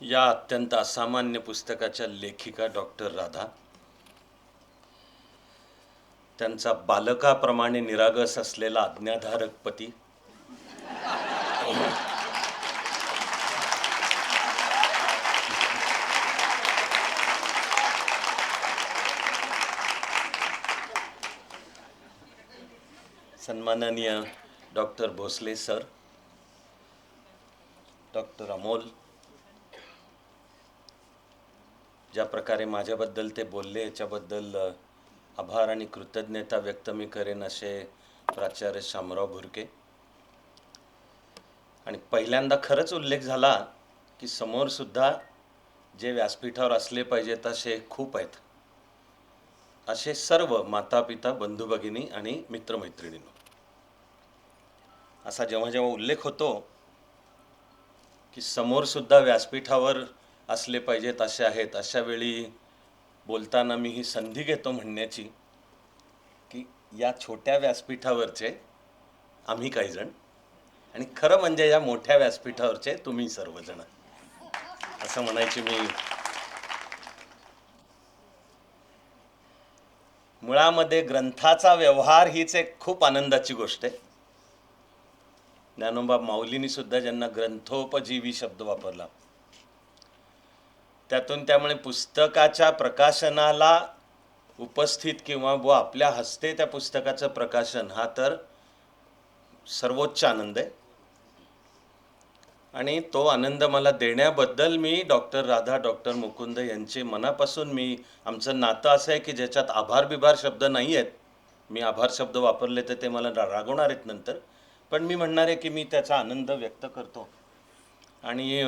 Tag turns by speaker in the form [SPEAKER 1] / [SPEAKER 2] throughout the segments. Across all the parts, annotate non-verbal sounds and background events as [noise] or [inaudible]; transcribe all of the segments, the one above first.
[SPEAKER 1] या अत्यंत असामान्य पुस्तकाच्या लेखिका डॉक्टर राधा. त्यांचा बालकाप्रमाणे निरागस असलेला आज्ञाधारक पती. सन्माननीय doctor Bhosale sir. Doctor Amol. ज्या प्रकारे माझ्याबद्दल ते बोलले याच्याबद्दल आभार आणि कृतज्ञता व्यक्त मी करेन असे प्राचार्य शामराव भुरके. आणि पहिल्यांदा खरंच उल्लेख झाला की समोर सुद्धा जे व्यासपीठावर असले पाहिजेत असे खूप आहेत. असे सर्व माता पिता बंधू भगिनी आणि मित्रमैत्रिणींनो. असा जेव्हा जेव्हा उल्लेख होतो की समोर सुद्धा व्यासपीठावर असले पाहिजेत असे आहेत. अशा वेळी बोलताना मी ही संधी घेतो म्हणण्याची की या छोट्या व्यासपीठावरचे आम्ही काहीजण आणि खरं म्हणजे या मोठ्या व्यासपीठावरचे तुम्ही सर्वजण. असं म्हणायची मी मुळामध्ये ग्रंथाचा व्यवहार हीच एक खूप आनंदाची गोष्ट आहे. ज्ञानोबा माऊलीनी सुद्धा ज्यांना ग्रंथोपजीवी शब्द वापरला त्यातून त्यामुळे पुस्तकाच्या प्रकाशनाला उपस्थित किंवा व आपल्या हस्ते त्या पुस्तकाचं प्रकाशन हा तर सर्वोच्च आनंद आहे. आणि तो आनंद मला देण्याबद्दल मी डॉक्टर राधा डॉक्टर मुकुंद यांचे मनापासून मी आमचं नातं असं आहे की ज्याच्यात आभार बिभार शब्द नाही आहेत. मी आभार शब्द वापरले तर ते मला रागवणार आहेत नंतर. पण मी म्हणणार आहे की मी त्याचा आनंद व्यक्त करतो. आणि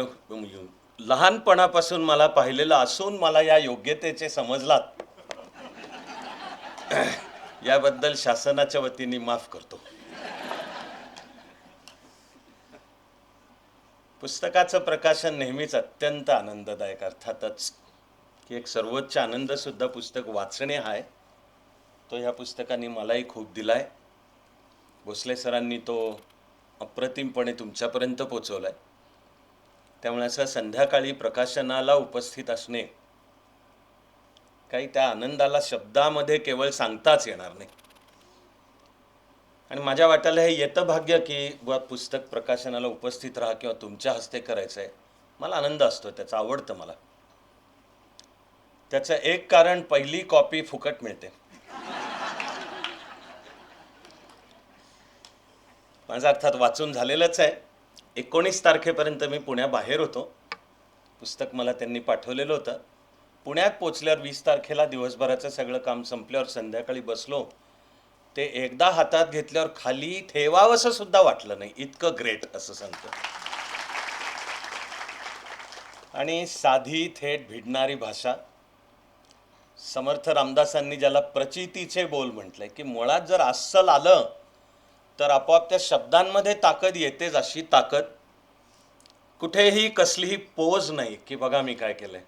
[SPEAKER 1] लहानपणापासून मला पाहिलेलं असून मला या योग्यतेचे समजलात. [clears throat] याबद्दल शासनाच्या वतीने माफ करतो. पुस्तकाचं प्रकाशन नेहमीच अत्यंत आनंददायक अर्थातच की एक सर्वोच्च आनंद सुद्धा पुस्तक वाचणे हा आहे. तो ह्या पुस्तकाने मलाही खूप दिलाय. भोसले सरांनी तो अप्रतिमपणे तुमच्यापर्यंत पोचवलाय. त्यामुळे असं संध्याकाळी प्रकाशनाला उपस्थित असणे काही त्या आनंदाला शब्दामध्ये केवळ सांगताच येणार नाही. आणि माझ्या वाट्याला हे येतं भाग्य की बुवा पुस्तक प्रकाशनाला उपस्थित राहा किंवा तुमच्या हस्ते करायचं आहे मला आनंद असतो त्याचा आवडतं मला. त्याचं एक कारण पहिली कॉपी फुकट मिळते. माझा अर्थात वाचून झालेलंच आहे. एकोणीस तारखेपर्यंत मी पुण्याबाहेर होतो. पुस्तक मला त्यांनी पाठवलेलं होतं. पुण्यात पोचल्यावर वीस तारखेला दिवसभराचं सगळं काम संपल्यावर संध्याकाळी बसलो. ते एकदा हातात घेतल्यावर खाली ठेवावंसं सुद्धा वाटलं नाही. इतकं ग्रेट असं सांगतो. आणि साधी थेट भिडणारी भाषा. समर्थ रामदासांनी ज्याला प्रचितीचे बोल म्हटलंय की मुळात जर अस्सल आलं तर आपोआप त्या शब्दांमध्ये ताकद येतेच अशी ताकद. कुठेही कसलीही पोज नाही की बघा मी काय केलंय.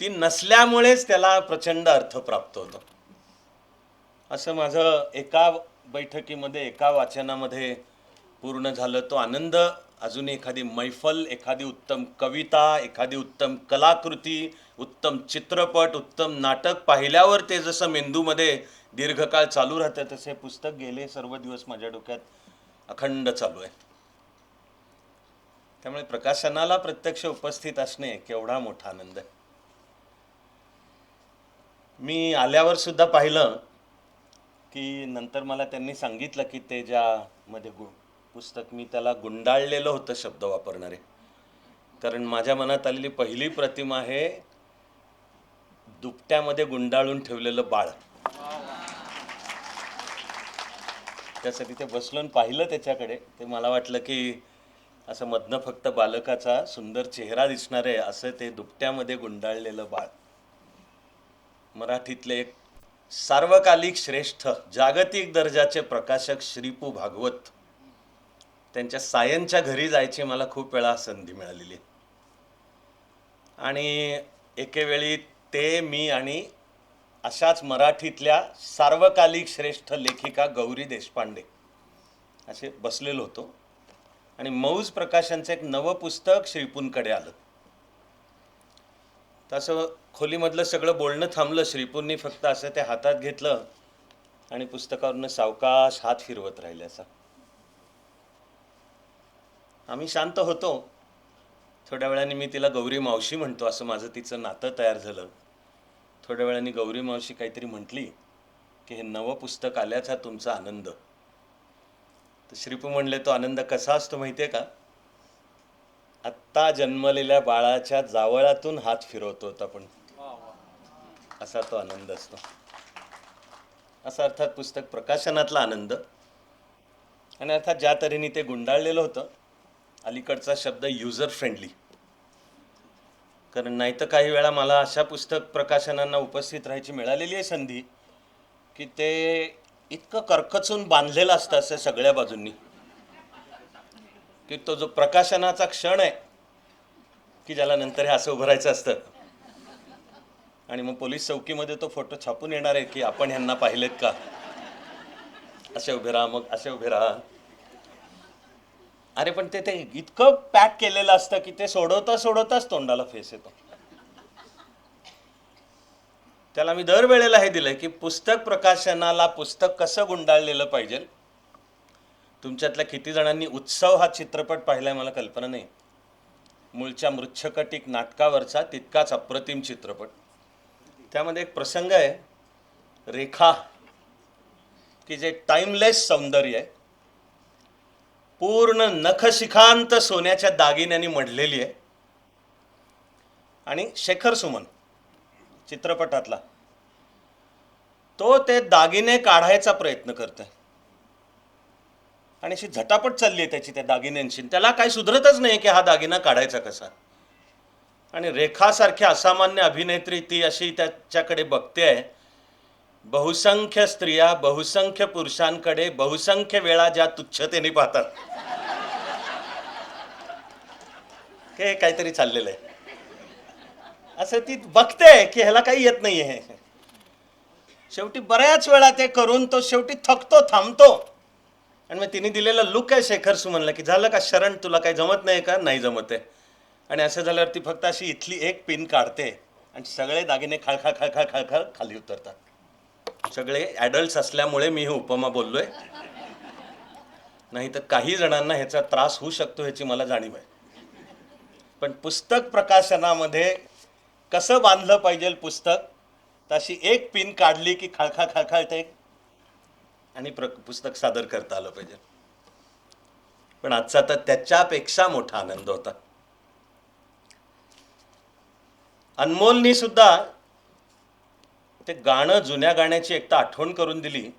[SPEAKER 1] ती नसल्यामुळेच त्याला प्रचंड अर्थ प्राप्त होतो. असं माझं एका बैठकीमध्ये एका वाचनामध्ये पूर्ण झालं. तो आनंद अजून एखादी मैफल एखादी उत्तम कविता एखादी उत्तम कलाकृती उत्तम चित्रपट उत्तम नाटक पाहिल्यावर ते जसं मेंदूमध्ये दीर्घकाळ चालू राहतं तसे पुस्तक गेले सर्व दिवस माझ्या डोक्यात अखंड चालू आहे. त्यामुळे प्रकाशनाला प्रत्यक्ष उपस्थित असणे केवढा मोठा आनंद आहे. मी आल्यावर सुद्धा पाहिलं की नंतर मला त्यांनी सांगितलं की ते ज्यामध्ये गु पुस्तक मी त्याला गुंडाळलेलं होतं शब्द वापरणारे. कारण माझ्या मनात आलेली पहिली प्रतिमा आहे दुपट्यामध्ये गुंडाळून ठेवलेलं बाळ. त्यासाठी ते बसलो आणि पाहिलं त्याच्याकडे. ते मला वाटलं की असं मधनं फक्त बालकाचा सुंदर चेहरा दिसणार आहे असं ते दुपट्यामध्ये गुंडाळलेलं बाळ. मराठीतले एक सार्वकालिक श्रेष्ठ जागतिक दर्जाचे प्रकाशक श्रीपू भागवत. त्यांच्या सायनच्या घरी जायची मला खूप वेळा संधी मिळालेली. आहे. आणि एकेवेळी ते मी आणि अशाच मराठीतल्या सार्वकालिक श्रेष्ठ लेखिका गौरी देशपांडे. असे बसलेलो होतो. आणि मौज प्रकाशनचं एक नवं पुस्तक श्रीपूनकडे आलं. तसं खोलीमधलं सगळं बोलणं थांबलं. श्रीपूननी फक्त असं ते हातात घेतलं आणि पुस्तकावरनं सावकाश हात फिरवत राहिले आम्ही शांत होतो. थोड्या वेळाने मी तिला गौरी मावशी म्हणतो असं माझं तिचं नातं तयार झालं. थोड्या वेळाने गौरी मावशी काहीतरी म्हटली की हे नवं पुस्तक आल्याचा तुमचा आनंद. तर श्रीपू म्हणले तो आनंद कसा असतो माहितीये का? आत्ता जन्मलेल्या बाळाच्या जावळातून हात फिरवतो आपण. असा तो आनंद असतो. असा अर्थात पुस्तक प्रकाशनातला आनंद. आणि अर्थात ज्या तऱ्हेने ते गुंडाळलेलं होतं अलीकडचा शब्द युजर फ्रेंडली कारण नाही तर काही वेळा मला अशा पुस्तक प्रकाशनांना उपस्थित राहायची मिळालेली आहे संधी की ते इतकं कर्कचून बांधलेलं असतं असं सगळ्या बाजूंनी की तो जो प्रकाशनाचा क्षण आहे की ज्याला नंतर हे असं उभं राहायचं असतं. आणि मग पोलीस चौकीमध्ये तो फोटो छापून येणार आहे की आपण ह्यांना पाहिलेत का? असे उभे राहा मग असे उभे राहा. अरे पण ते ते इतकं पॅक केलेलं असतं की ते सोडवता सोडवताच तोंडाला फेस येतो. त्याला मी दरवेळेला हे दिलंय की पुस्तक प्रकाशनाला पुस्तक कसं गुंडाळलेलं पाहिजे? तुमच्यातल्या किती जणांनी उत्सव हा चित्रपट पाहिलाय मला कल्पना नाही. मूळच्या मृच्छकटिक नाटकावरचा तितकाच अप्रतिम चित्रपट. त्यामध्ये एक प्रसंग आहे रेखा की जे टाइमलेस सौंदर्य आहे. पूर्ण नखशिखांत सोन्याच्या दागिन्यांनी मढलेली आहे. आणि शेखर सुमन चित्रपटातला. तो ते दागिने काढायचा प्रयत्न करतोय. आणि अशी झटापट चालली आहे त्याची त्या दागिन्यांशी त्याला काही सुधरतच नाही की हा दागिना काढायचा कसा. आणि रेखासारख्या असामान्य अभिनेत्री ती अशी त्याच्याकडे बघते आहे. बहुसंख्य स्त्रिया बहुसंख्य पुरुषांकडे बहुसंख्य वेळा ज्या तुच्छतेने पाहतात. हे काहीतरी चाललेलं आहे. असं ती बघते की ह्याला काही येत नाही आहे शेवटी बऱ्याच वेळा ते करून तो शेवटी थकतो थांबतो. आणि मग तिने दिलेला लुक आहे शेखर सुमनला की झालं का शरण तुला काही जमत नाही का? नाही जमत आहे. आणि असं झाल्यावर ती फक्त अशी इथली एक पिन काढते. आणि सगळे दागिने खळखळ खळखळ खळखळ खाली उतरतात. सगळे ॲडल्ट्स असल्यामुळे मी ही उपमा बोललोय. नाही तर काही जणांना ह्याचा त्रास होऊ शकतो ह्याची मला जाणीव आहे. पण पुस्तक प्रकाशनामध्ये कसं बांधलं पाहिजे पुस्तक तशी एक पिन काढली की खळखळ खळखळते आणि प्र पुस्तक सादर करता आलं पाहिजे. पण आजचा तर त्याच्यापेक्षा मोठा आनंद होता. अनमोलनी सुद्धा ते गाणं जुन्या गाण्याची एकदा आठवण करून दिली.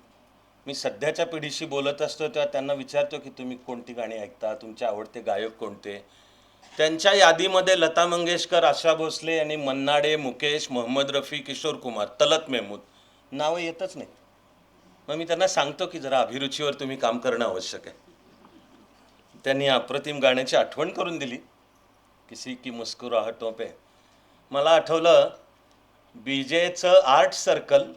[SPEAKER 1] मी सध्याच्या पिढीशी बोलत असतो तेव्हा त्यांना विचारतो की तुम्ही कोणती गाणी ऐकता? तुमचे आवडते गायक कोणते? त्यांच्या यादीमध्ये लता मंगेशकर आशा भोसले आणि मन्नाडे मुकेश मोहम्मद रफी किशोर कुमार तलत मेहमूद. नावं येतच नाही मग मी त्यांना सांगतो की जरा अभिरुचीवर तुम्ही काम करणं आवश्यक आहे. त्यांनी अप्रतिम गाण्याची आठवण करून दिली. किसी की मुस्कुराहटों पे. मला आठवलं बीजेचं आर्ट सर्कल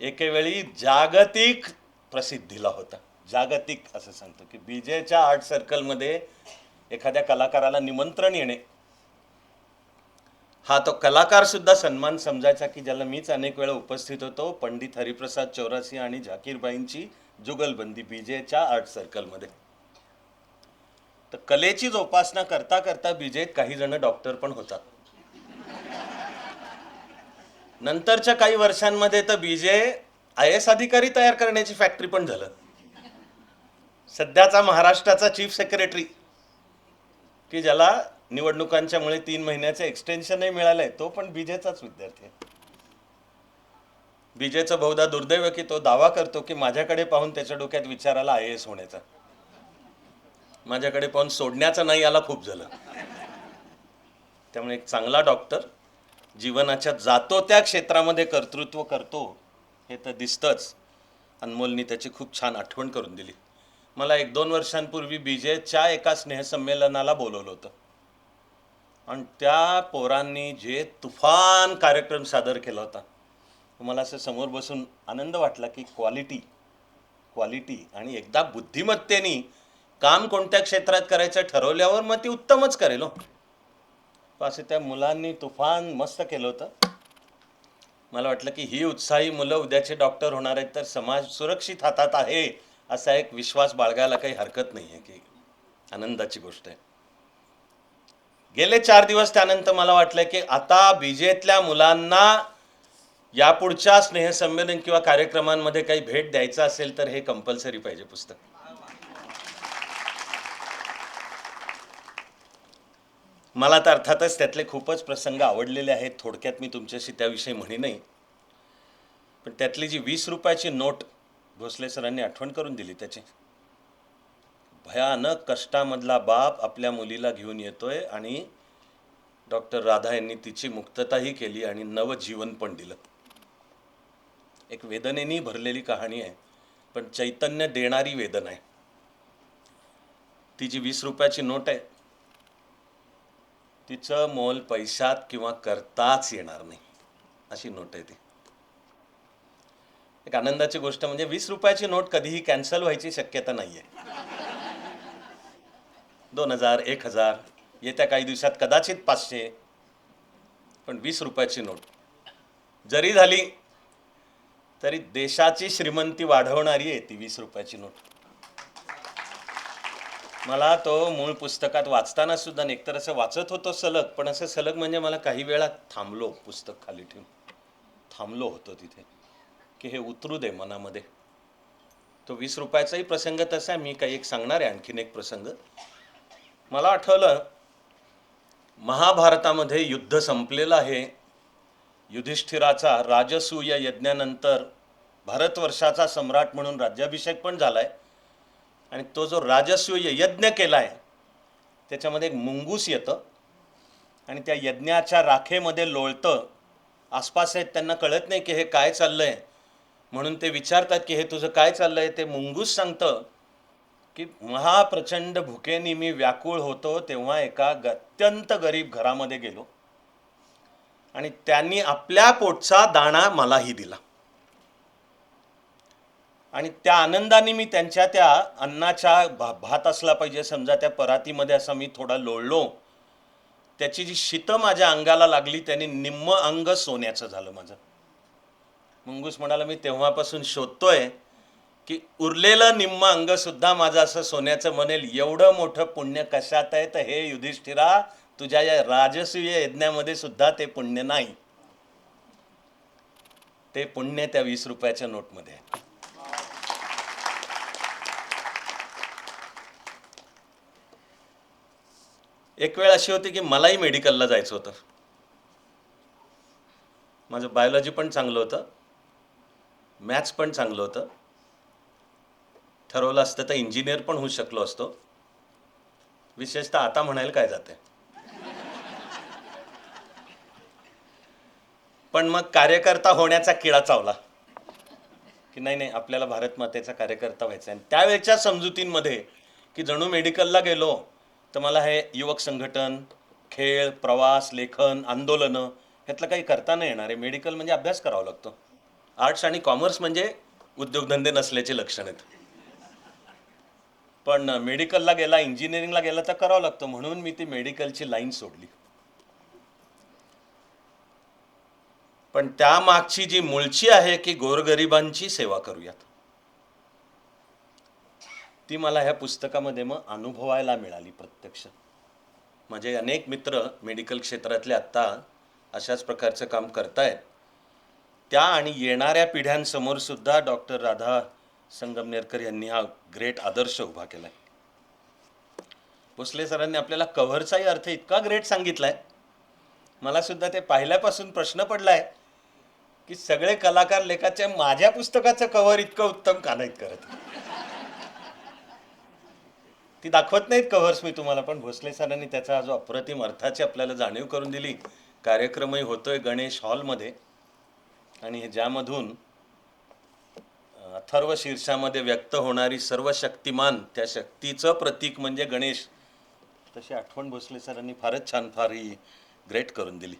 [SPEAKER 1] एकेवेळी जागतिक प्रसिद्धीला होता. जागतिक असं सांगतो की बीजेच्या आर्ट सर्कलमध्ये एखाद्या कलाकाराला निमंत्रण येणे. हा तो कलाकार सुद्धा सन्मान समजायचा की ज्याला मीच अनेक वेळा उपस्थित होतो पंडित हरिप्रसाद चौरासी आणि झाकीरबाईंची जुगलबंदी बीजेच्या आर्ट सर्कलमध्ये. तर कलेची जोपासना करता करता बीजेत काही जण डॉक्टर पण होतात. नंतरच्या काही वर्षांमध्ये तर बीजे आय एस अधिकारी तयार करण्याची फॅक्टरी पण झालं. सध्याचा महाराष्ट्राचा चीफ सेक्रेटरी की ज्याला निवडणुकांच्यामुळे तीन महिन्याचे एक्सटेन्शनही मिळालंय तो पण बीजेचाच विद्यार्थी आहे. बीजेचं बहुधा दुर्दैव की तो दावा करतो की माझ्याकडे पाहून त्याच्या डोक्यात विचार आला आय एस होण्याचा. माझ्याकडे पाहून सोडण्याचं नाही आला खूप झालं. त्यामुळे एक चांगला डॉक्टर जीवनाच्या जातो त्या क्षेत्रामध्ये कर्तृत्व करतो हे तर दिसतंच. अनमोलनी त्याची खूप छान आठवण करून दिली. मला एक दोन वर्षांपूर्वी बीजेच्या एका स्नेहसंमेलनाला बोलवलं होतं. आणि त्या पोरांनी जे तुफान कार्यक्रम सादर केला होता मला असं समोर बसून आनंद वाटला की क्वालिटी क्वालिटी आणि एकदा बुद्धिमत्तेने काम कोणत्या क्षेत्रात करायचं ठरवल्यावर मग ती उत्तमच करेल हो. असं त्या मुलांनी तुफान मस्त केलं होतं. मला वाटलं की ही उत्साही मुलं उद्याचे डॉक्टर होणार आहेत तर समाज सुरक्षित हातात आहे असा एक विश्वास बाळगायला काही हरकत नाही आहे की आनंदाची गोष्ट आहे. गेले चार दिवस त्यानंतर मला वाटलं की आता बीजेतल्या मुलांना यापुढच्या स्नेहसंमेलन किंवा कार्यक्रमांमध्ये काही भेट द्यायचं असेल तर हे कंपल्सरी पाहिजे पुस्तक. मला तर अर्थातच त्यातले खूपच प्रसंग आवडलेले आहेत. थोडक्यात मी तुमच्याशी त्याविषयी म्हणे नाही पण त्यातली जी वीस रुपयाची नोट भोसले सरांनी आठवण करून दिली त्याची. भयानक कष्टामधला बाप आपल्या मुलीला घेऊन येतोय आणि डॉक्टर राधा यांनी तिची मुक्तताही केली आणि नवजीवन पण दिलं. एक वेदनेनी भरलेली कहाणी आहे पण चैतन्य देणारी वेदना आहे. ती जी वीस रुपयाची नोट आहे तिचं मोल पैशात किंवा करताच येणार नाही. अशी नोट आहे ती. एक आनंदाची गोष्ट म्हणजे वीस रुपयाची नोट कधीही कॅन्सल व्हायची शक्यता नाही आहे दोन हजार एक हजार येत्या काही दिवसात कदाचित पाचशे. पण वीस रुपयाची नोट जरी झाली तरी देशाची श्रीमंती वाढवणारी आहे ती वीस रुपयाची नोट. मला तो मूळ पुस्तकात वाचताना सुद्धा एकतर असं वाचत होतो सलग पण असं सलग म्हणजे मला काही वेळा थांबलो पुस्तक खाली ठेवून. थांबलो होतो तिथे. की हे उतरू दे मनामध्ये. तो वीस रुपयाचाही प्रसंग तसा आहे मी काही एक सांगणार आहे आणखीन एक प्रसंग. मला आठवलं महाभारतामध्ये युद्ध संपलेलं आहे. युधिष्ठिराचा राजसूय यज्ञानंतर भारतवर्षाचा सम्राट म्हणून राज्याभिषेक पण झालाय. आणि तो जो राजसूय यज्ञ केला आहे त्याच्यामध्ये एक मुंगूस येतं आणि त्या यज्ञाच्या राखेमध्ये लोळतं. आसपास आहेत त्यांना कळत नाही की हे काय चाललं आहे म्हणून ते विचारतात की हे तुझं काय चाललं आहे ते मुंगूस सांगतं की महाप्रचंड भुकेनी मी व्याकुळ होतो तेव्हा एका ग- अत्यंत गरीब घरामध्ये गेलो आणि त्यांनी आपल्या पोटचा दाणा मलाही दिला. आणि त्या आनंदाने मी त्यांच्या त्या अन्नाच्या भा भात असला पाहिजे समजा त्या परातीमध्ये असा मी थोडा लोळलो त्याची जी शीतं माझ्या अंगाला लागली त्याने निम्म अंग सोन्याचं झालं माझं. मुंगूस म्हणाला मी तेव्हापासून शोधतोय की उरलेलं निम्म अंग सुद्धा माझं असं सोन्याचं म्हणेल एवढं मोठं पुण्य कशात आहे? तर हे युधिष्ठिरा तुझ्या या राजसूय यज्ञामध्ये सुद्धा ते पुण्य नाही. ते पुण्य त्या वीस रुपयाच्या नोटमध्ये आहे. एक वेळ अशी होती की मलाही मेडिकलला जायचं होतं. माझं बायोलॉजी पण चांगलं होतं. मॅथ्स पण चांगलं होतं. ठरवलं असतं तर इंजिनियर पण होऊ शकलो असतो. विशेषतः आता म्हणायला काय जाते? पण मग कार्यकर्ता होण्याचा किडा चावला. की नाही नाही आपल्याला भारत मातेचा कार्यकर्ता व्हायचा आहे. आणि त्यावेळच्या समजुतींमध्ये की जणू मेडिकलला गेलो तर मला हे युवक संघटन खेळ प्रवास लेखन आंदोलनं ह्यातलं काही करता नाही येणार. आहे मेडिकल म्हणजे अभ्यास करावा लागतो. आर्ट्स आणि कॉमर्स म्हणजे उद्योगधंदे नसल्याचे लक्षण आहेत. पण मेडिकलला गेला इंजिनिअरिंगला गेला तर करावं लागतं. म्हणून मी ती मेडिकलची लाईन सोडली. पण त्या मागची जी मूळची आहे की गोरगरिबांची सेवा करूयात. ती मला ह्या पुस्तकामध्ये मग अनुभवायला मिळाली प्रत्यक्ष. माझे अनेक मित्र मेडिकल क्षेत्रातले आत्ता अशाच प्रकारचं काम करतायत. त्या आणि येणाऱ्या पिढ्यांसमोर सुद्धा डॉक्टर राधा संगमनेरकर यांनी हा ग्रेट आदर्श उभा केला आहे भोसले सरांनी आपल्याला कव्हरचाही अर्थ इतका ग्रेट सांगितलाय. मला सुद्धा ते पाहिल्यापासून प्रश्न पडलाय की सगळे कलाकार लेखाच्या माझ्या पुस्तकाचं कव्हर इतकं उत्तम का नाहीत करत? ती दाखवत नाहीत कव्हर्स मी तुम्हाला पण भोसले सरांनी त्याचा जो अप्रतिम अर्थाची आपल्याला जाणीव करून दिली. कार्यक्रमही होतोय गणेश हॉलमध्ये. आणि ज्यामधून अथर्व शीर्षामध्ये व्यक्त होणारी सर्व शक्तिमान त्या शक्तीचं प्रतीक म्हणजे गणेश. तशी आठवण भोसले सरांनी फारच छान फार ही ग्रेट करून दिली.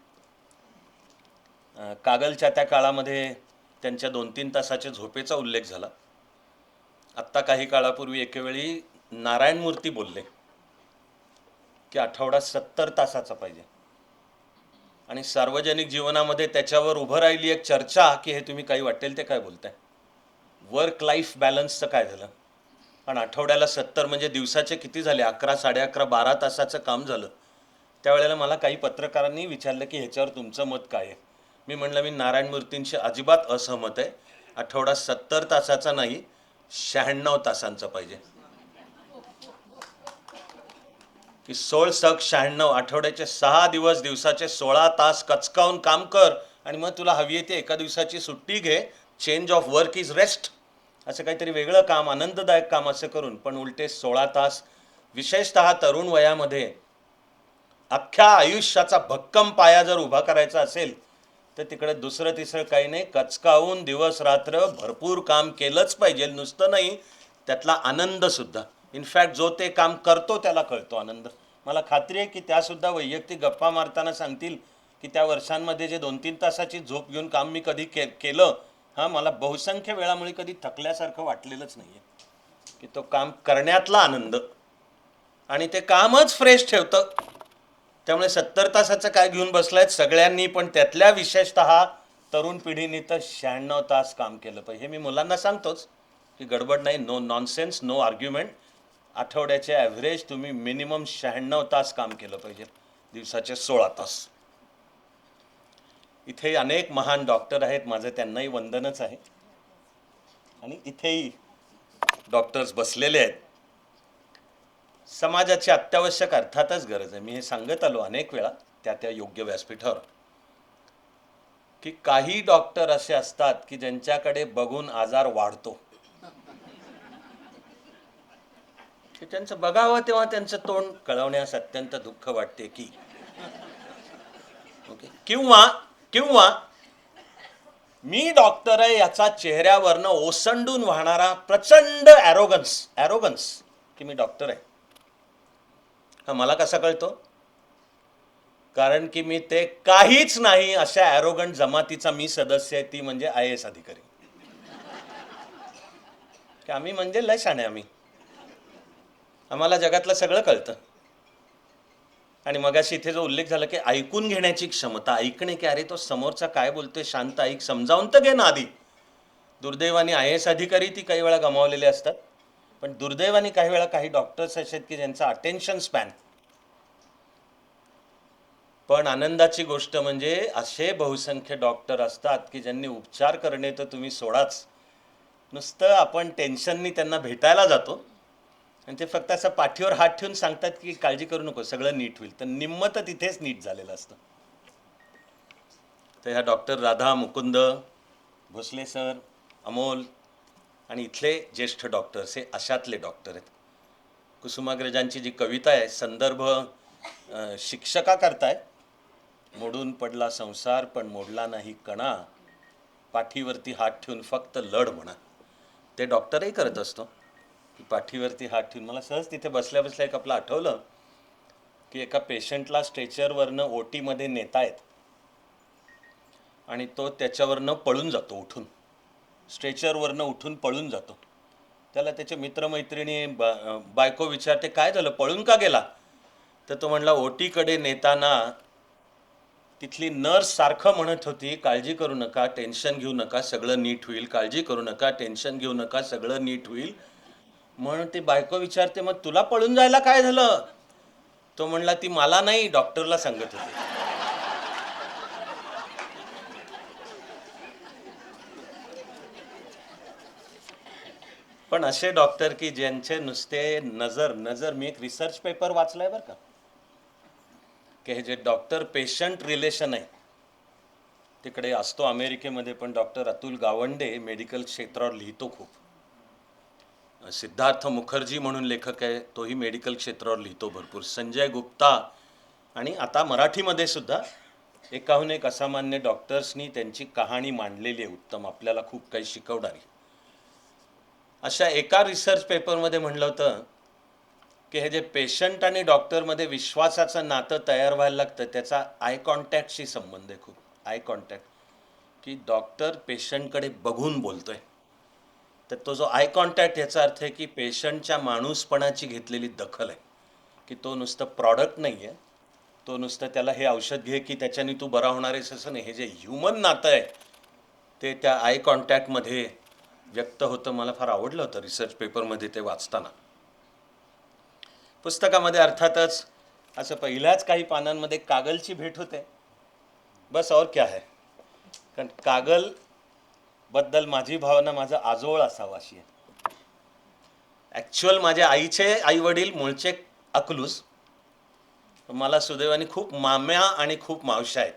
[SPEAKER 1] कागलच्या त्या काळामध्ये त्यांच्या दोन तीन तासाच्या झोपेचा उल्लेख झाला. आत्ता काही काळापूर्वी एकेवेळी नारायण मूर्ती बोलले की आठवडा सत्तर तासाचा पाहिजे. आणि सार्वजनिक जीवनामध्ये त्याच्यावर उभं राहिली एक चर्चा की हे तुम्ही काही वाटेल ते काय बोलताय? वर्क लाईफ बॅलन्सचं काय झालं? पण आठवड्याला सत्तर म्हणजे दिवसाचे किती झाले? अकरा साडे अकरा बारा तासाचं काम झालं. त्यावेळेला मला काही पत्रकारांनी विचारलं की ह्याच्यावर तुमचं मत काय आहे? मी म्हणलं मी नारायण मूर्तींशी अजिबात असहमत आहे. आठवडा सत्तर तासाचा नाही शहाण्णव तासांचा पाहिजे. की सोळ सक शहाण्णव आठवड्याचे सहा दिवस दिवसाचे सोळा तास कचकावून काम कर आणि मग तुला हवी आहे ती एका दिवसाची सुट्टी घे. Change of work is rest असं काहीतरी वेगळं काम आनंददायक काम असं करून. पण उलटे सोळा तास विशेषतः तरुण वयामध्ये अख्ख्या आयुष्याचा भक्कम पाया जर उभा करायचा असेल तर तिकडे दुसरं तिसरं काही नाही. कचकावून दिवस रात्र भरपूर काम केलंच पाहिजे. नुसतं नाही त्यातला आनंदसुद्धा इनफॅक्ट जो ते काम करतो त्याला कळतो आनंद. मला खात्री आहे की त्यासुद्धा वैयक्तिक गप्पा मारताना सांगतील की त्या वर्षांमध्ये जे दोन तीन तासाची झोप घेऊन काम मी कधी के केलं हां मला बहुसंख्य वेळामुळे कधी थकल्यासारखं वाटलेलंच नाही आहे की तो काम करण्यातला आनंद. आणि ते कामच फ्रेश ठेवतं. त्यामुळे सत्तर तासाचं काय घेऊन बसलाय सगळ्यांनी पण त्यातल्या विशेषतः तरुण पिढीने तर शहाण्णव तास काम केलं पाहिजे. हे मी मुलांना सांगतोच की गडबड नाही नो नॉनसेन्स नो आर्ग्युमेंट आठवड्याचे ॲव्हरेज तुम्ही मिनिमम शहाण्णव तास काम केलं पाहिजे. दिवसाचे सोळा तास. इथे अनेक महान डॉक्टर आहेत माझं त्यांनाही वंदनच आहे. आणि इथेही डॉक्टर्स बसलेले आहेत. समाजाची अत्यावश्यक अर्थातच गरज आहे. मी हे सांगत आलो अनेक वेळा त्या त्या योग्य व्यासपीठावर. की काही डॉक्टर असे असतात की ज्यांच्याकडे बघून आजार वाढतो. ते त्यांचं बघावं तेव्हा त्यांचं तोंड कळवण्यास अत्यंत दुःख वाटते की. ओके. किंवा किंवा मी डॉक्टर आहे याचा चेहऱ्यावरनं ओसंडून वाहणारा प्रचंड ॲरोगन्स ॲरोगन्स की मी डॉक्टर आहे. हा मला कसा कळतो? कारण की मी ते काहीच नाही अशा ॲरोगंट जमातीचा मी सदस्य आहे ती म्हणजे आय एस अधिकारी. आम्ही म्हणजे लय शाणे आम्ही. आम्हाला जगातलं सगळं कळतं. आणि मगाशी इथे जो उल्लेख झाला की ऐकून घेण्याची क्षमता ऐकणे की अरे तो समोरचा काय बोलतोय शांत ऐक समजावून तर घे ना आधी. दुर्दैवाने आय एस अधिकारी ती काही वेळा गमावलेले असतात. पण दुर्दैवाने काही वेळा काही डॉक्टर्स असे आहेत की ज्यांचा अटेन्शन स्पॅन पण आनंदाची गोष्ट म्हणजे असे बहुसंख्य डॉक्टर असतात की ज्यांनी उपचार करणे तर तुम्ही सोडाच. नुसतं आपण टेन्शननी त्यांना भेटायला जातो. आणि ते फक्त असं पाठीवर हात ठेवून सांगतात की काळजी करू नको सगळं नीट होईल. तर निम्म तर तिथेच नीट झालेलं असतं. तर ह्या डॉक्टर राधा मुकुंद भोसले सर अमोल आणि इथले ज्येष्ठ डॉक्टर्स हे अशातले डॉक्टर आहेत. कुसुमाग्रजांची जी कविता आहे संदर्भ शिक्षका करताय मोडून पडला संसार पण मोडला नाही कणा. पाठीवरती हात ठेवून फक्त लढ म्हणा. ते डॉक्टरही करत असतो. पाठीवरती हात ठेवून. मला सहज तिथे बसल्या बसल्या एक आपलं आठवलं की एका पेशंटला स्ट्रेचरवरनं ओ टीमध्ये नेतायत. आणि तो त्याच्यावरनं पळून जातो उठून. स्ट्रेचरवरनं उठून पळून जातो. त्याला त्याचे मित्रमैत्रिणी बा बायको विचारते काय झालं? पळून का गेला? तर तो म्हणला ओटीकडे नेताना तिथली नर्स सारखं म्हणत होती काळजी करू नका टेन्शन घेऊ नका सगळं नीट होईल. काळजी करू नका टेन्शन घेऊ नका सगळं नीट होईल. म्हणून ती बायको विचारते मग तुला पळून जायला काय झालं? तो म्हणला ती मला नाही डॉक्टरला सांगत होती. पण असे डॉक्टर की ज्यांचे नुसते नजर नजर मी एक रिसर्च पेपर वाचलाय बरं का. की हे जे डॉक्टर पेशंट रिलेशन आहे तिकडे असतो अमेरिकेमध्ये पण डॉक्टर अतुल गावंडे मेडिकल क्षेत्रावर लिहितो खूप. सिद्धार्थ मुखर्जी म्हणून लेखक आहे तोही मेडिकल क्षेत्रावर लिहितो भरपूर. संजय गुप्ता आणि आता मराठीमध्ये सुद्धा एकाहून एक असामान्य डॉक्टर्सनी त्यांची कहाणी मांडलेली आहे उत्तम. आपल्याला खूप काही शिकवणारी. अशा एका रिसर्च पेपरमध्ये म्हणलं होतं की हे जे पेशंट आणि डॉक्टरमध्ये विश्वासाचं नातं तयार व्हायला लागतं त्याचा आय कॉन्टॅक्टशी संबंध आहे खूप. आय कॉन्टॅक्ट की डॉक्टर पेशंटकडे बघून बोलतोय. तर तो जो आय कॉन्टॅक्ट याचा अर्थ आहे की पेशंटच्या माणूसपणाची घेतलेली दखल आहे. की तो नुसतं प्रॉडक्ट नाही आहे तो नुसतं त्याला हे औषध घे की त्याच्याने तू बरा होणार आहेस असं नाही. हे जे ह्युमन नातं आहे ते त्या आय कॉन्टॅक्टमध्ये व्यक्त होतं. मला फार आवडलं होतं रिसर्च पेपरमध्ये ते वाचताना. पुस्तकामध्ये अर्थातच असं पहिल्याच काही पानांमध्ये कागलची भेट होते. बस और क्या है? कारण कागल बद्दल माझी भावना माझा आजोळ असावा अशी आहे. ॲक्च्युअल माझ्या आईचे आई वडील मूळचे अकलूस मला सुदैवाने खूप माम्या आणि खूप मावश्या आहेत.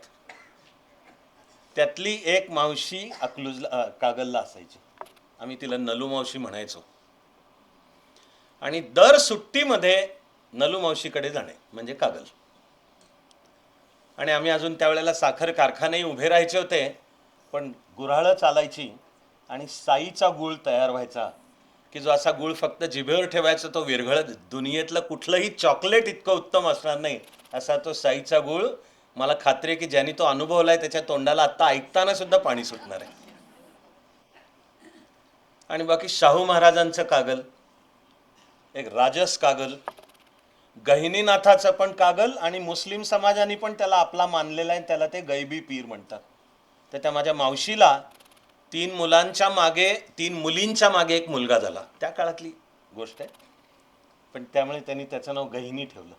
[SPEAKER 1] त्यातली एक मावशी अकलूजला कागलला असायची. आम्ही तिला नलू मावशी म्हणायचो. आणि दर सुट्टीमध्ये नलू मावशीकडे जाणे म्हणजे कागल. आणि आम्ही अजून त्यावेळेला साखर कारखानेही उभे राहायचे होते. पण गुऱ्हाळं चालायची आणि साईचा गुळ तयार व्हायचा की जो असा गुळ फक्त जिभेवर ठेवायचा तो विरघळत दुनियेतलं कुठलंही चॉकलेट इतकं उत्तम असणार नाही असा तो साईचा गुळ. मला खात्री आहे की ज्यांनी तो अनुभवलाय त्याच्या तोंडाला आत्ता ऐकताना सुद्धा पाणी सुटणार आहे. आणि बाकी शाहू महाराजांचं कागल एक राजस कागल गहिनीनाथाचं पण कागल आणि मुस्लिम समाजाने पण त्याला आपला मानलेला आहे त्याला ते गैबी पीर म्हणतात. तर त्या माझ्या मावशीला तीन मुलांच्या मागे तीन मुलींच्या मागे एक मुलगा झाला. त्या काळातली गोष्ट आहे. पण त्यामुळे त्यांनी त्याचं नाव गहिनी ठेवलं.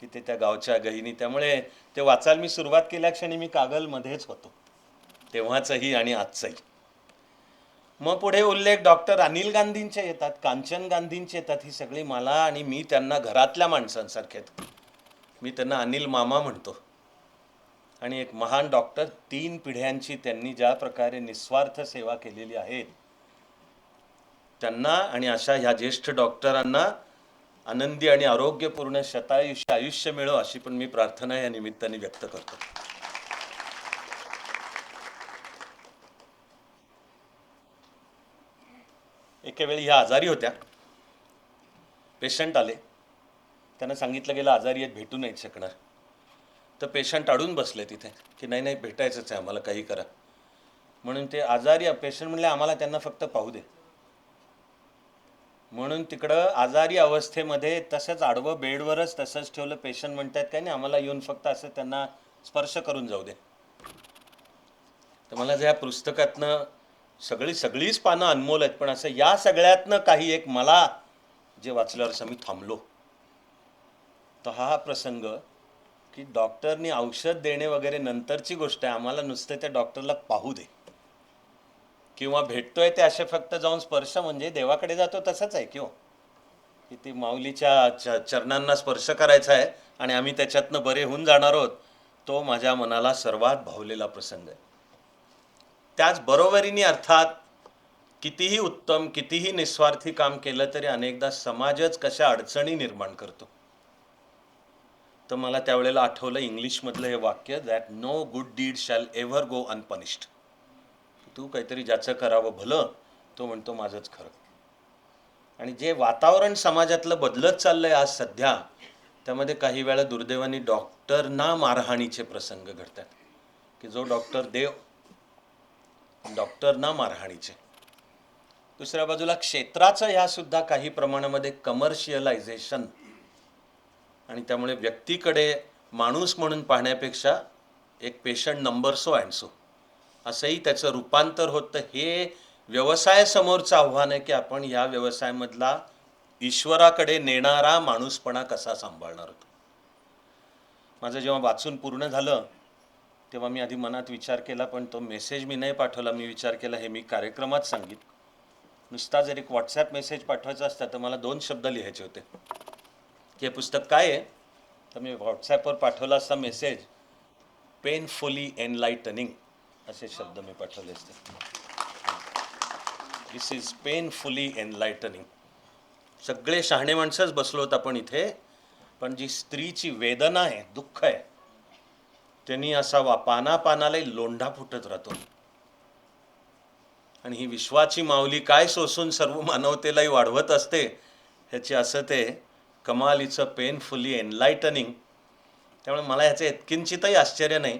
[SPEAKER 1] की ते त्या गावच्या गहिनी. त्यामुळे ते वाचायला मी सुरुवात केल्या क्षणी मी कागलमध्येच होतो. तेव्हाचंही आणि आजचंही. मग पुढे उल्लेख डॉक्टर अनिल गांधींचे येतात कांचन गांधींचे येतात. ही सगळी मला आणि मी त्यांना घरातल्या माणसांसारखे मी त्यांना अनिल मामा म्हणतो. आणि एक महान डॉक्टर तीन पिढ्यांची त्यांनी ज्या प्रकारे निस्वार्थ सेवा केलेली आहे त्यांना आणि अशा ह्या ज्येष्ठ डॉक्टरांना आनंदी आणि आरोग्यपूर्ण शतायुष्य आयुष्य मिळो अशी पण मी प्रार्थना या निमित्ताने व्यक्त करतो. एके वेळी ह्या आजारी होत्या. पेशंट आले. त्यांना सांगितलं गेलं आजारी आहेत भेटू नाहीत शकणार. तर पेशंट अडून बसले तिथे की नाही नाही भेटायचंच आहे आम्हाला काही करा. म्हणून ते आजारी पेशंट म्हणले आम्हाला त्यांना फक्त पाहू दे. म्हणून तिकडं आजारी अवस्थेमध्ये तसंच आडवं बेडवरच तसंच ठेवलं पेशंट म्हणतात काय नाही आम्हाला येऊन फक्त असं त्यांना स्पर्श करून जाऊ दे. तर मला ज्या पुस्तकातनं सगळी सगळीच पानं अनमोल आहेत पण असं या सगळ्यातनं काही एक मला जे वाचल्यावर असं मी थांबलो. तर हा प्रसंग की डॉक्टरनी औषध देणे वगैरे नंतरची गोष्ट आहे. आम्हाला नुसतं त्या डॉक्टरला पाहू दे. किंवा भेटतोय ते असे फक्त जाऊन स्पर्श म्हणजे देवाकडे जातो तसंच आहे किंवा हो. की ती माऊलीच्या चरणांना स्पर्श करायचा आहे आणि आम्ही त्याच्यातनं बरे होऊन जाणार आहोत. तो माझ्या मनाला सर्वात भावलेला प्रसंग आहे. त्याच बरोबरीने अर्थात कितीही उत्तम कितीही निस्वार्थी काम केलं तरी अनेकदा समाजच कशा अडचणी निर्माण करतो. तर मला त्यावेळेला आठवलं इंग्लिशमधलं हे वाक्य that no good deed shall ever go unpunished तू काहीतरी ज्याचं करावं भलं तो म्हणतो माझंच खरं. आणि जे वातावरण समाजातलं बदलत चाललंय आज सध्या त्यामध्ये काही वेळा दुर्दैवाने डॉक्टरना मारहाणीचे प्रसंग घडतात. की जो डॉक्टर देव डॉक्टरना मारहाणीचे. दुसऱ्या बाजूला क्षेत्राचं ह्यासुद्धा काही प्रमाणामध्ये कमर्शियलायझेशन आणि त्यामुळे व्यक्तीकडे माणूस म्हणून पाहण्यापेक्षा एक patient number so and so असंही त्याचं रूपांतर होतं. हे व्यवसायासमोरचं आव्हान आहे की आपण या व्यवसायामधला ईश्वराकडे नेणारा माणूसपणा कसा सांभाळणार होतो? माझं जेव्हा वाचून पूर्ण झालं तेव्हा मी आधी मनात विचार केला पण तो मेसेज मी नाही पाठवला. मी विचार केला हे मी कार्यक्रमात सांगित नुसता जर एक व्हॉट्सॲप मेसेज पाठवायचा असता तर मला दोन शब्द लिहायचे होते. हे पुस्तक काय आहे? तर मी व्हॉट्सॲपवर पाठवला असता मेसेज पेनफुली एनलाइटनिंग असे शब्द मी पाठवले असते. दिस इज पेनफुली एनलाइटनिंग सगळे शहाणे माणसंच बसलो होत आपण इथे पण जी स्त्रीची वेदना आहे दुःख आहे त्यांनी असा वा पाना पानालाही लोंढा फुटत राहतो. आणि ही विश्वाची माऊली काय सोसून सर्व मानवतेलाही वाढवत असते ह्याची असं ते कमालीचं पेनफुली एनलाइटनिंग त्यामुळे मला ह्याचं इतकिंचितही आश्चर्य नाही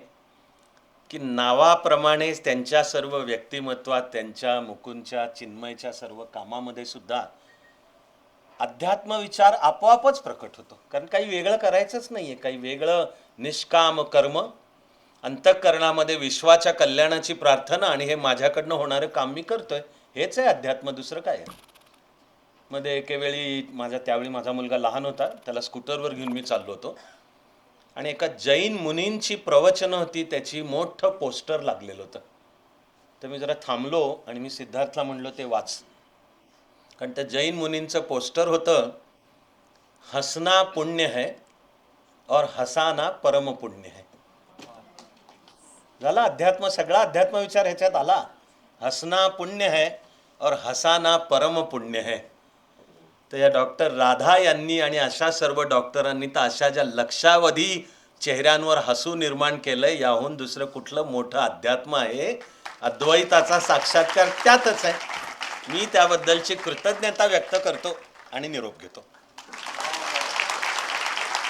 [SPEAKER 1] की नावाप्रमाणेच त्यांच्या सर्व व्यक्तिमत्वात त्यांच्या मुकुंदच्या चिन्मयच्या सर्व कामामध्ये सुद्धा अध्यात्म विचार आपोआपच प्रकट होतो. कारण काही वेगळं करायचंच नाही आहे काही वेगळं निष्काम कर्म अंतःकरणामध्ये विश्वाच्या कल्याणाची प्रार्थना आणि हे माझ्याकडनं होणारं काम मी करतोय हेच आहे अध्यात्म दुसरं काय आहे? मध्ये एके वेळी माझा त्यावेळी माझा मुलगा लहान होता. त्याला स्कूटरवर घेऊन मी चाललो होतो. आणि एका जैन मुनींची प्रवचनं होती त्याची मोठं पोस्टर लागलेलं होतं. तर मी जरा थांबलो आणि मी सिद्धार्थला म्हणलो ते वाच. कारण त्या जैन मुनींचं पोस्टर होतं हसना पुण्य है और हसाना परम पुण्य है. झाला अध्यात्म सगळा अध्यात्म विचार ह्याच्यात आला. हसना पुण्य है और हसाना परम पुण्य है. तर या डॉक्टर राधा यांनी आणि अशा सर्व डॉक्टरांनी तर अशा ज्या लक्षावधी चेहऱ्यांवर हसू निर्माण केलंय याहून दुसरं कुठलं मोठं अध्यात्म आहे? अद्वैताचा साक्षात्कार त्यातच आहे. मी त्याबद्दलची कृतज्ञता व्यक्त करतो आणि निरोप घेतो.